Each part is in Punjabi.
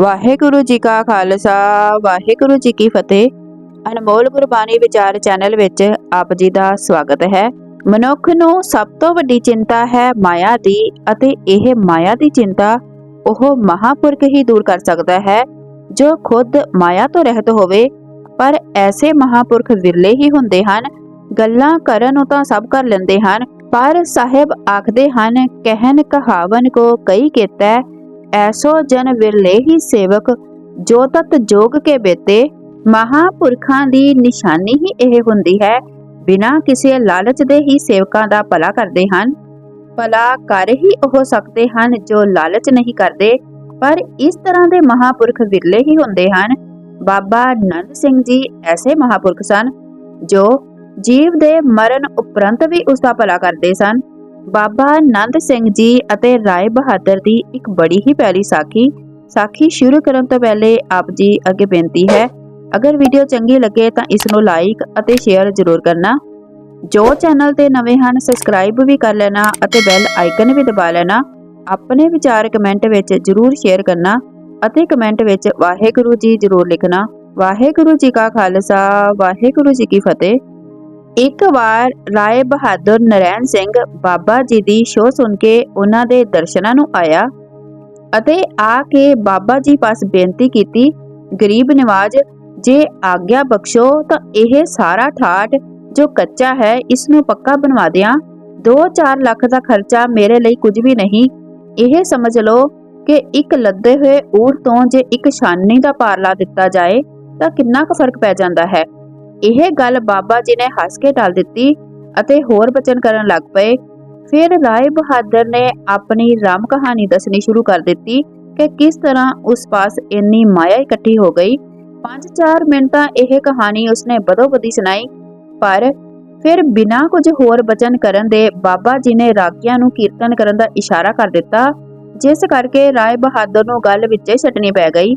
ਵਾਹਿਗੁਰੂ ਜੀ ਕਾ ਖਾਲਸਾ, ਵਾਹਿਗੁਰੂ ਜੀ ਕੀ ਫਤਿਹ। ਅਨਮੋਲ ਗੁਰਬਾਣੀ ਵਿਚਾਰ ਚੈਨਲ ਵਿੱਚ ਆਪ ਜੀ ਦਾ ਸਵਾਗਤ ਹੈ। ਮਨੁੱਖ ਨੂੰ ਸਭ ਤੋਂ ਵੱਡੀ ਚਿੰਤਾ ਹੈ ਮਾਇਆ ਦੀ ਅਤੇ ਇਹ ਮਾਇਆ ਦੀ ਚਿੰਤਾ ਉਹ ਮਹਾਪੁਰਖ ਹੀ ਦੂਰ ਕਰ ਸਕਦਾ ਹੈ, ਜੋ ਖੁਦ ਮਾਇਆ ਤੋਂ ਰਹਿਤ ਹੋਵੇ। ਪਰ ਐਸੇ ਮਹਾਪੁਰਖ ਵਿਰਲੇ ਹੀ ਹੁੰਦੇ ਹਨ, ਗੱਲਾਂ ਕਰਨ ਨੂੰ ਤਾਂ ਸਭ ਕਰ ਲੈਂਦੇ ਹਨ, ਪਰ ਸਾਹਿਬ ਆਖਦੇ ਹਨ, ਕਹਿਣ ਕਹਾਵਨ ਕੋ ਕਈ ਕੀਤਾ ਐਸੋ ਜਨ ਵਿਰਲੇ ਹੀ ਸੇਵਕ, ਜੋ ਤਤ ਜੋਗ ਕੇ ਬੇਤੇ, ਮਹਾਪੁਰਖਾਂ ਦੀ ਨਿਸ਼ਾਨੀ ਹੀ ਇਹ ਹੁੰਦੀ ਹੈ, ਬਿਨਾਂ ਕਿਸੇ ਲਾਲਚ ਦੇ ਹੀ ਸੇਵਕਾਂ ਦਾ ਭਲਾ ਕਰਦੇ ਹਨ। ਭਲਾ ਕਰ ਹੀ ਉਹ ਸਕਦੇ ਹਨ ਜੋ ਲਾਲਚ ਨਹੀਂ ਕਰਦੇ, ਪਰ ਇਸ ਤਰ੍ਹਾਂ ਦੇ ਮਹਾਪੁਰਖ ਵਿਰਲੇ ਹੀ ਹੁੰਦੇ ਹਨ। ਬਾਬਾ ਨੰਦ ਸਿੰਘ ਜੀ ਐਸੇ ਮਹਾਪੁਰਖ ਸਨ, ਜੋ ਜੀਵ ਦੇ ਮਰਨ ਉਪਰੰਤ ਵੀ ਉਸ ਦਾ ਭਲਾ ਕਰਦੇ ਸਨ। ਬਾਬਾ ਨੰਦ ਸਿੰਘ ਜੀ ਅਤੇ ਰਾਏ ਬਹਾਦਰ ਦੀ ਇੱਕ ਬੜੀ ਹੀ ਪਿਆਰੀ ਸਾਖੀ। ਸਾਖੀ ਸ਼ੁਰੂ ਕਰਨ ਤੋਂ ਪਹਿਲੇ ਆਪ ਜੀ ਅੱਗੇ ਬੇਨਤੀ ਹੈ, ਅਗਰ ਵੀਡੀਓ ਚੰਗੀ ਲੱਗੇ ਤਾਂ ਇਸ ਨੂੰ ਲਾਈਕ ਅਤੇ ਸ਼ੇਅਰ ਜ਼ਰੂਰ ਕਰਨਾ। ਜੋ ਚੈਨਲ ਤੇ ਨਵੇਂ ਹਨ ਸਬਸਕ੍ਰਾਈਬ ਵੀ ਕਰ ਲੈਣਾ ਅਤੇ ਬੈਲ ਆਈਕਨ ਵੀ ਦਬਾ ਲੈਣਾ। ਆਪਣੇ ਵਿਚਾਰ ਕਮੈਂਟ ਵਿੱਚ ਜ਼ਰੂਰ ਸ਼ੇਅਰ ਕਰਨਾ ਅਤੇ ਕਮੈਂਟ ਵਿੱਚ ਵਾਹਿਗੁਰੂ ਜੀ ਜ਼ਰੂਰ ਲਿਖਣਾ। ਵਾਹਿਗੁਰੂ ਜੀ ਕਾ ਖਾਲਸਾ, ਵਾਹਿਗੁਰੂ ਜੀ ਕੀ ਫਤਿਹ। ਇੱਕ ਵਾਰ ਰਾਏ ਬਹਾਦਰ ਨਰੈਣ ਸਿੰਘ ਬਾਬਾ ਜੀ ਦੀ ਸ਼ੋਅ ਸੁਣ ਕੇ ਉਹਨਾਂ ਦੇ ਦਰਸ਼ਨਾਂ ਨੂੰ ਆਇਆ ਅਤੇ ਆ ਕੇ ਬਾਬਾ ਜੀ ਪਾਸ ਬੇਨਤੀ ਕੀਤੀ, ਗਰੀਬ ਨਿਵਾਜ, ਜੇ ਆਗਿਆ ਬਖਸ਼ੋ ਤਾਂ ਇਹ ਸਾਰਾ ਠਾਠ ਜੋ ਕੱਚਾ ਹੈ ਇਸ ਨੂੰ ਪੱਕਾ ਬਣਵਾ ਦਿਆਂ। 2-4 ਲੱਖ ਦਾ ਖਰਚਾ ਮੇਰੇ ਲਈ ਕੁਝ ਵੀ ਨਹੀਂ। ਇਹ ਸਮਝ ਲਓ ਕਿ ਇੱਕ ਲੱਦੇ ਹੋਏ ਊਰ ਤੋਂ ਜੇ ਇੱਕ ਛਾਨਣੀ ਦਾ ਪਾਰ ਲਾ ਦਿੱਤਾ ਜਾਏ ਤਾਂ ਕਿੰਨਾ ਕੁ ਫ਼ਰਕ ਪੈ ਜਾਂਦਾ ਹੈ। ਇਹ ਗੱਲ ਬਾਬਾ ਜੀ ਨੇ ਹੱਸ ਕੇ ਟਾਲ ਦਿੱਤੀ ਅਤੇ ਹੋਰ ਬਚਨ ਕਰਨ ਲੱਗ ਪਏ। ਫਿਰ ਰਾਏ ਬਹਾਦਰ ਨੇ ਆਪਣੀ ਰਾਮ ਕਹਾਣੀ ਦੱਸਣੀ ਸ਼ੁਰੂ ਕਰ ਦਿੱਤੀ ਕਿ ਕਿਸ ਤਰ੍ਹਾਂ ਉਸ ਪਾਸ ਇੰਨੀ ਮਾਇਆ ਇਕੱਠੀ ਹੋ ਗਈ। 5-4 ਮਿੰਟਾਂ ਇਹ ਕਹਾਣੀ ਉਸਨੇ ਬਦੋ-ਬਦੀ ਸੁਣਾਈ, ਪਰ ਫਿਰ ਬਿਨਾਂ ਕੁਝ ਹੋਰ ਬਚਨ ਕਰਨ ਦੇ ਬਾਬਾ ਜੀ ਨੇ ਰਾਗੀਆਂ ਨੂੰ ਕੀਰਤਨ ਕਰਨ ਦਾ ਇਸ਼ਾਰਾ ਕਰ ਦਿੱਤਾ, ਜਿਸ ਕਰਕੇ ਰਾਏ ਬਹਾਦਰ ਨੂੰ ਗੱਲ ਵਿੱਚੇ ਛੱਡਣੀ ਪੈ ਗਈ।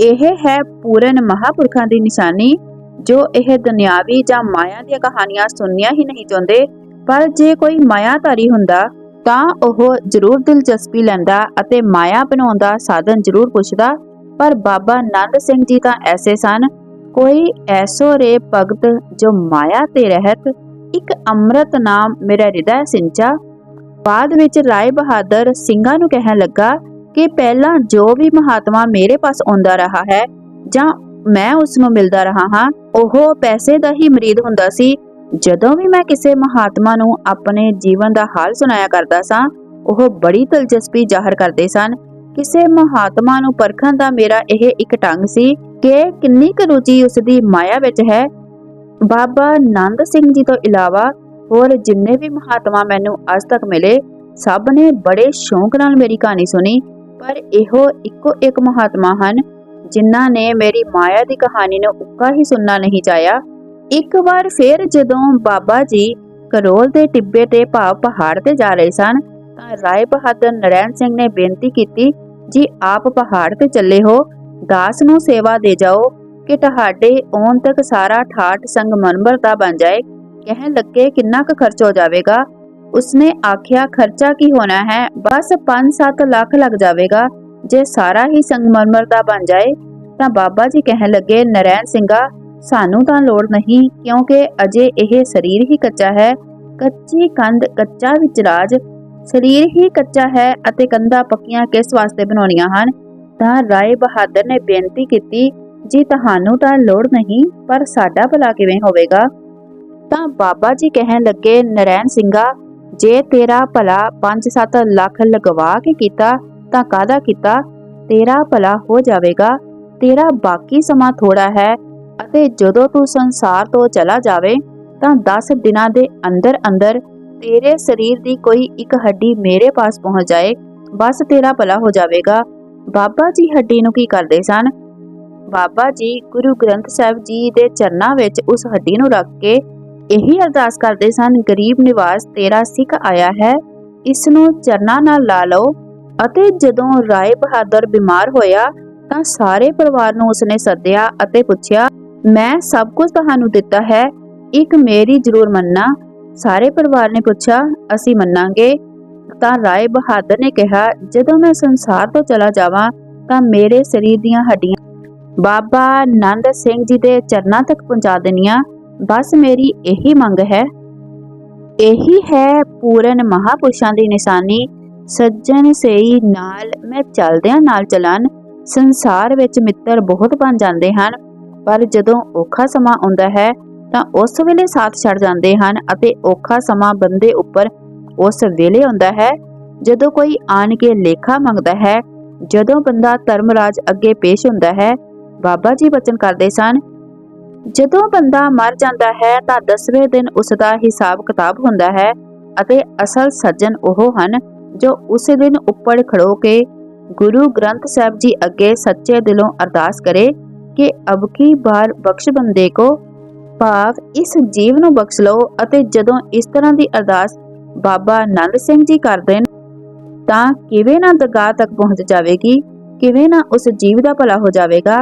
ਇਹ ਹੈ ਪੂਰਨ ਮਹਾਪੁਰਖਾਂ ਦੀ ਨਿਸ਼ਾਨੀ। ਜੋ ਇਹ ਦੁਨਿਆਵੀ ਜਾਂ ਮਾਇਆ ਦੀਆਂ ਕਹਾਣੀਆਂ ਸੁਣਨੀਆਂ ਹੀ ਨਹੀਂ ਚਾਹੁੰਦੇ, ਪਰ ਜੇ ਕੋਈ ਮਾਇਆਧਾਰੀ ਹੁੰਦਾ, ਤਾਂ ਉਹ ਜ਼ਰੂਰ ਦਿਲਚਸਪੀ ਲੈਂਦਾ ਅਤੇ ਮਾਇਆ ਬਣਾਉਣ ਦਾ ਸਾਧਨ ਜ਼ਰੂਰ ਪੁੱਛਦਾ। ਪਰ ਬਾਬਾ ਨੰਦ ਸਿੰਘ ਜੀ ਤਾਂ ਐਸੇ ਸਨ, ਕੋਈ ਐਸੋ ਰੇ ਭਗਤ ਜੋ ਮਾਇਆ ਤੇ ਰਹਿਤ, ਇੱਕ ਅੰਮ੍ਰਿਤ ਨਾਮ ਮੇਰਾ ਹਿਰਦੈ ਸਿੰਚਾ। ਬਾਅਦ ਵਿੱਚ ਰਾਏ ਬਹਾਦਰ ਸਿੰਘਾਂ ਨੂੰ ਕਹਿਣ ਲੱਗਾ ਕਿ ਪਹਿਲਾਂ ਜੋ ਵੀ ਮਹਾਤਮਾ ਮੇਰੇ ਪਾਸ ਆਉਂਦਾ ਰਹਾ ਹੈ ਜਾਂ ਮੈਂ ਉਸ ਨੂੰ ਮਿਲਦਾ ਰਹਾ ਹਾਂ। ਉਹ ਪੈਸੇ ਦਾ ਹੀ ਮਰੀਦ ਹੁੰਦਾ ਸੀ। ਜਦੋਂ ਵੀ ਮੈਂ ਕਿਸੇ ਮਹਾਤਮਾ ਨੂੰ ਆਪਣੇ ਜੀਵਨ ਦਾ ਹਾਲ ਸੁਣਾਇਆ ਕਰਦਾ ਸਾਂ, ਉਹ ਬੜੀ ਦਿਲਚਸਪੀ ਜ਼ਾਹਰ ਕਰਦੇ ਸਨ। ਕਿਸੇ ਮਹਾਤਮਾ ਨੂੰ ਪਰਖਣ ਦਾ ਮੇਰਾ ਇਹ ਇੱਕ ਢੰਗ ਸੀ ਕਿ ਕਿੰਨੀ ਕੁ ਰੁਚੀ ਉਸ ਦੀ ਮਾਇਆ ਵਿੱਚ ਹੈ। ਬਾਬਾ ਨੰਦ ਸਿੰਘ ਜੀ ਤੋਂ ਇਲਾਵਾ ਹੋਰ ਜਿੰਨੇ ਵੀ ਮਹਾਤਮਾ ਮੈਨੂੰ ਅੱਜ ਤੱਕ ਮਿਲੇ, ਸਭ ਨੇ ਬੜੇ ਸ਼ੌਂਕ ਨਾਲ ਮੇਰੀ ਕਹਾਣੀ ਸੁਣੀ। ਪਰ ਇਹੋ ਇੱਕੋ ਇੱਕ ਮਹਾਤਮਾ ਹਨ ਜਿਨ੍ਹਾਂ ਨੇ ਮੇਰੀ ਮਾਇਆ ਦੀ ਕਹਾਣੀ ਨੂੰ ਉੱਕਾ ਹੀ ਸੁਣਨਾ ਨਹੀਂ ਚਾਹਿਆ, ਇੱਕ ਵਾਰ ਫੇਰ ਜਦੋਂ ਬਾਬਾ ਜੀ ਕਰੋਲ ਦੇ ਟਿੱਬੇ ਤੇ ਭਾਵ ਪਹਾੜ ਤੇ ਜਾ ਰਹੇ ਸਨ, ਤਾਂ ਰਾਏ ਬਹਾਦਰ ਨਰੈਣ ਸਿੰਘ ਨੇ ਬੇਨਤੀ ਕੀਤੀ, ਜੀ ਆਪ ਪਹਾੜ ਤੇ ਚੱਲੇ ਹੋ, ਦਾਸ ਨੂੰ ਸੇਵਾ ਦੇ ਜਾਓ, ਕਿ ਤੁਹਾਡੇ ਆਉਣ ਤੱਕ ਸਾਰਾ ਠਾਠ ਸੰਗ ਮਨਬਰ ਦਾ ਬਣ ਜਾਏ, ਕਹਿਣ ਲੱਗੇ ਕਿੰਨਾ ਕੁ ਖਰਚ ਹੋ ਜਾਵੇਗਾ? ਉਸਨੇ ਆਖਿਆ, ਖਰਚਾ ਕੀ ਹੋਣਾ ਹੈ? ਬਸ 5-7 ਲੱਖ ਲੱਗ ਜਾਵੇਗਾ। ਜੇ ਸਾਰਾ ਹੀ ਸੰਗਮਰਮਰ ਦਾ ਬਣ ਜਾਏ, ਤਾਂ ਬਾਬਾ ਜੀ ਕਹਿਣ ਲੱਗੇ, ਨਰੈਣ ਸਿੰਘਾ, ਸਾਨੂੰ ਤਾਂ ਲੋੜ ਨਹੀਂ, ਕਿਉਂਕਿ ਅਜੇ ਇਹ ਸਰੀਰ ਹੀ ਕੱਚਾ ਹੈ। ਕੱਚੀ ਕੰਧ ਕੱਚਾ ਵਿੱਚ ਰਾਜ। ਸਰੀਰ ਹੀ ਕੱਚਾ ਹੈ ਅਤੇ ਕੰਧਾਂ ਪੱਕੀਆਂ ਕਿਸ ਵਾਸਤੇ ਬਣਾਉਣੀਆਂ ਹਨ? ਤਾਂ ਰਾਏ ਬਹਾਦਰ ਨੇ ਬੇਨਤੀ ਕੀਤੀ, ਜੀ ਤੁਹਾਨੂੰ ਤਾਂ ਲੋੜ ਨਹੀਂ, ਪਰ ਸਾਡਾ ਭਲਾ ਕਿਵੇਂ ਹੋਵੇਗਾ? ਤਾਂ ਬਾਬਾ ਜੀ ਕਹਿਣ ਲੱਗੇ, ਨਰੈਣ ਸਿੰਘਾ, ਜੇ ਤੇਰਾ ਭਲਾ 5-7 ਲੱਖ ਲਗਵਾ ਕੇ ਕੀਤਾ ਤਾਂ ਕਾਦਾ ਕੀਤਾ? ਤੇਰਾ ਭਲਾ ਹੋ ਜਾਵੇਗਾ। ਤੇਰਾ ਬਾਕੀ ਸਮਾਂ ਥੋੜਾ ਹੈ ਅਤੇ ਜਦੋਂ ਤੂੰ ਸੰਸਾਰ ਤੋਂ ਚਲਾ ਜਾਵੇ, ਤਾਂ 10 ਦਿਨਾਂ ਦੇ ਅੰਦਰ ਅੰਦਰ ਤੇਰੇ ਸਰੀਰ ਦੀ ਕੋਈ ਇੱਕ ਹੱਡੀ ਮੇਰੇ ਪਾਸ ਪਹੁੰਚ ਜਾਏ। ਬਸ ਤੇਰਾ ਭਲਾ ਹੋ ਜਾਵੇਗਾ। ਬਾਬਾ ਜੀ ਹੱਡੀ ਨੂੰ ਕੀ ਕਰਦੇ ਸਨ? ਬਾਬਾ ਜੀ ਗੁਰੂ ਗ੍ਰੰਥ ਸਾਹਿਬ ਜੀ ਦੇ ਚਰਨਾਂ ਵਿੱਚ ਉਸ ਹੱਡੀ ਨੂੰ ਰੱਖ ਕੇ ਇਹੀ ਅਰਦਾਸ ਕਰਦੇ ਸਨ, ਗਰੀਬ ਨਿਵਾਸ ਤੇਰਾ ਸਿੱਖ ਆਇਆ ਹੈ। ਇਸ ਨੂੰ ਚਰਨਾਂ ਨਾਲ ਲਾ ਲਓ। ਅਤੇ ਜਦੋਂ ਰਾਏ ਬਹਾਦਰ ਬਿਮਾਰ ਹੋਇਆ ਤਾਂ ਸਾਰੇ ਪਰਿਵਾਰ ਨੂੰ ਉਸਨੇ ਸੱਦਿਆ ਅਤੇ ਪੁੱਛਿਆ, ਮੈਂ ਸਭ ਕੁਝ ਤੁਹਾਨੂੰ ਦਿੱਤਾ ਹੈ, ਇੱਕ ਮੇਰੀ ਜ਼ਰੂਰ ਮੰਨਣਾ? ਸਾਰੇ ਪਰਿਵਾਰ ਨੇ ਪੁੱਛਿਆ, ਅਸੀਂ ਮੰਨਾਂਗੇ। ਤਾਂ ਰਾਏ ਬਹਾਦਰ ਨੇ ਕਿਹਾ, ਜਦੋਂ ਮੈਂ ਸੰਸਾਰ ਤੋਂ ਚਲਾ ਜਾਵਾਂ ਤਾਂ ਮੇਰੇ ਸਰੀਰ ਦੀਆਂ ਹੱਡੀਆਂ ਬਾਬਾ ਨੰਦ ਸਿੰਘ ਜੀ ਦੇ ਚਰਨਾਂ ਤੱਕ ਪਹੁੰਚਾ ਦੇਣੀਆਂ। ਬਸ ਮੇਰੀ ਇਹੀ ਮੰਗ ਹੈ। ਇਹੀ ਹੈ ਪੂਰਨ ਮਹਾਪੁਰਸ਼ਾਂ ਦੀ ਨਿਸ਼ਾਨੀ। ਸੱਜਣ ਸਈ ਨਾਲ ਮੈਂ ਚੱਲਦਿਆਂ ਨਾਲ ਚਲਨ ਸੰਸਾਰ ਵਿੱਚ ਮਿੱਤਰ ਬਹੁਤ ਬਣ ਜਾਂਦੇ ਹਨ। ਪਰ ਜਦੋਂ ਔਖਾ ਸਮਾਂ ਆਉਂਦਾ ਹੈ, ਤਾਂ ਉਸ ਵੇਲੇ ਸਾਥ ਛੱਡ ਜਾਂਦੇ ਹਨ ਅਤੇ ਔਖਾ ਸਮਾਂ ਬੰਦੇ ਉੱਪਰ ਉਸ ਵੇਲੇ ਆਉਂਦਾ ਹੈ, ਜਦੋਂ ਕੋਈ ਆਣ ਕੇ ਲੇਖਾ ਮੰਗਦਾ ਹੈ। ਜਦੋਂ ਬੰਦਾ ਧਰਮਰਾਜ ਅੱਗੇ ਪੇਸ਼ ਹੁੰਦਾ ਹੈ, ਬਾਬਾ ਜੀ ਬਚਨ ਕਰਦੇ ਸਨ, ਜਦੋਂ ਬੰਦਾ ਮਰ ਜਾਂਦਾ ਹੈ, ਤਾਂ 10ਵੇਂ ਦਿਨ ਉਸ ਦਾ ਹਿਸਾਬ ਕਿਤਾਬ ਹੁੰਦਾ ਹੈ ਅਤੇ ਅਸਲ ਸੱਜਣ ਉਹ ਹਨ ਜੋ ਉਸੇ ਦਿਨ ਉੱਪਰ ਖੜੋ ਕੇ ਗੁਰੂ ਗ੍ਰੰਥ ਸਾਹਿਬ ਜੀ ਅੱਗੇ ਸੱਚੇ ਦਿਲੋਂ ਅਰਦਾਸ ਕਰੇ ਕਿ ਅਬ ਬਾਰ ਬਖਸ਼ ਬੰਦੇ ਕੋ, ਭਾਵ ਇਸ ਜੀਵ ਨੂੰ ਬਖਸ਼ ਲਓ ਅਤੇ ਜਦੋਂ ਇਸ ਤਰ੍ਹਾਂ ਦੀ ਅਰਦਾਸ ਬਾਬਾ ਆਨੰਦ ਸਿੰਘ ਜੀ ਕਰਦੇ ਨੇ, ਤਾਂ ਕਿਵੇਂ ਨਾ ਦਰਗਾਹ ਤੱਕ ਪਹੁੰਚ ਜਾਵੇਗੀ, ਕਿਵੇਂ ਨਾ ਉਸ ਜੀਵ ਦਾ ਭਲਾ ਹੋ ਜਾਵੇਗਾ।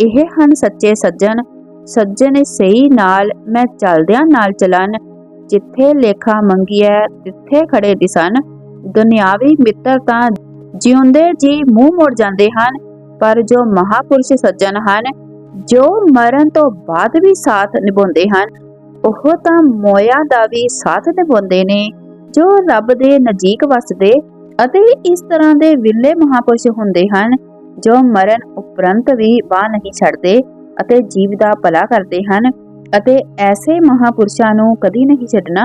ਇਹ ਹਨ ਸੱਚੇ ਸੱਜਣ ਸੱਜਣ ਸਹੀ ਨਾਲ ਮੈਂ ਚੱਲਦਿਆਂ ਨਾਲ ਚਲਨ, ਜਿੱਥੇ ਲੇਖਾ ਮੰਗੀਐ ਤਿੱਥੇ ਖੜੇ ਦਿਸਨ। ਦੁਨਿਆਵੀ ਮਿੱਤਰ ਤਾਂ ਜਿਉਂਦੇ ਜੀ ਮੂੰਹ ਮੋੜ ਜਾਂਦੇ ਹਨ, ਪਰ ਜੋ ਮਹਾਪੁਰਸ਼ ਸੱਜਣ ਹਨ, ਜੋ ਮਰਨ ਤੋਂ ਬਾਅਦ ਵੀ ਸਾਥ ਨਿਭਾਉਂਦੇ ਹਨ, ਉਹ ਤਾਂ ਮੋਇਆ ਦਾ ਵੀ ਸਾਥ ਨਿਭਾਉਂਦੇ ਨੇ, ਜੋ ਰੱਬ ਦੇ ਨਜ਼ਦੀਕ ਵਸਦੇ ਅਤੇ ਇਸ ਤਰ੍ਹਾਂ ਦੇ ਵਿਰਲੇ ਮਹਾਪੁਰਸ਼ ਹੁੰਦੇ ਹਨ, ਜੋ ਮਰਨ ਉਪਰੰਤ ਵੀ ਬਾਹ ਨਹੀਂ ਛੱਡਦੇ ਅਤੇ ਜੀਵ ਦਾ ਭਲਾ ਕਰਦੇ ਹਨ, ਅਤੇ ਐਸੇ ਮਹਾਪੁਰਸ਼ਾਂ ਨੂੰ ਕਦੀ ਨਹੀਂ ਛੱਡਣਾ।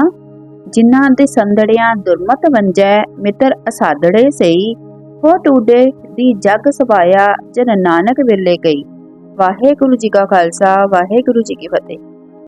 ਜਿਨ੍ਹਾਂ ਦੇ ਸੰਦੜਿਆਂ ਦੁਰਮਤ ਵੰਜੈ, ਮਿੱਤਰ ਅਸਾਦੜੇ ਸਈ ਹੋ ਟੂਡੇ ਦੀ ਜਗ ਸਵਾਇਆ, ਜਨ ਨਾਨਕ ਵੇਲੇ ਗਈ। ਵਾਹਿਗੁਰੂ ਜੀ ਕਾ ਖਾਲਸਾ, ਵਾਹਿਗੁਰੂ ਜੀ ਕੀ ਫਤਿਹ।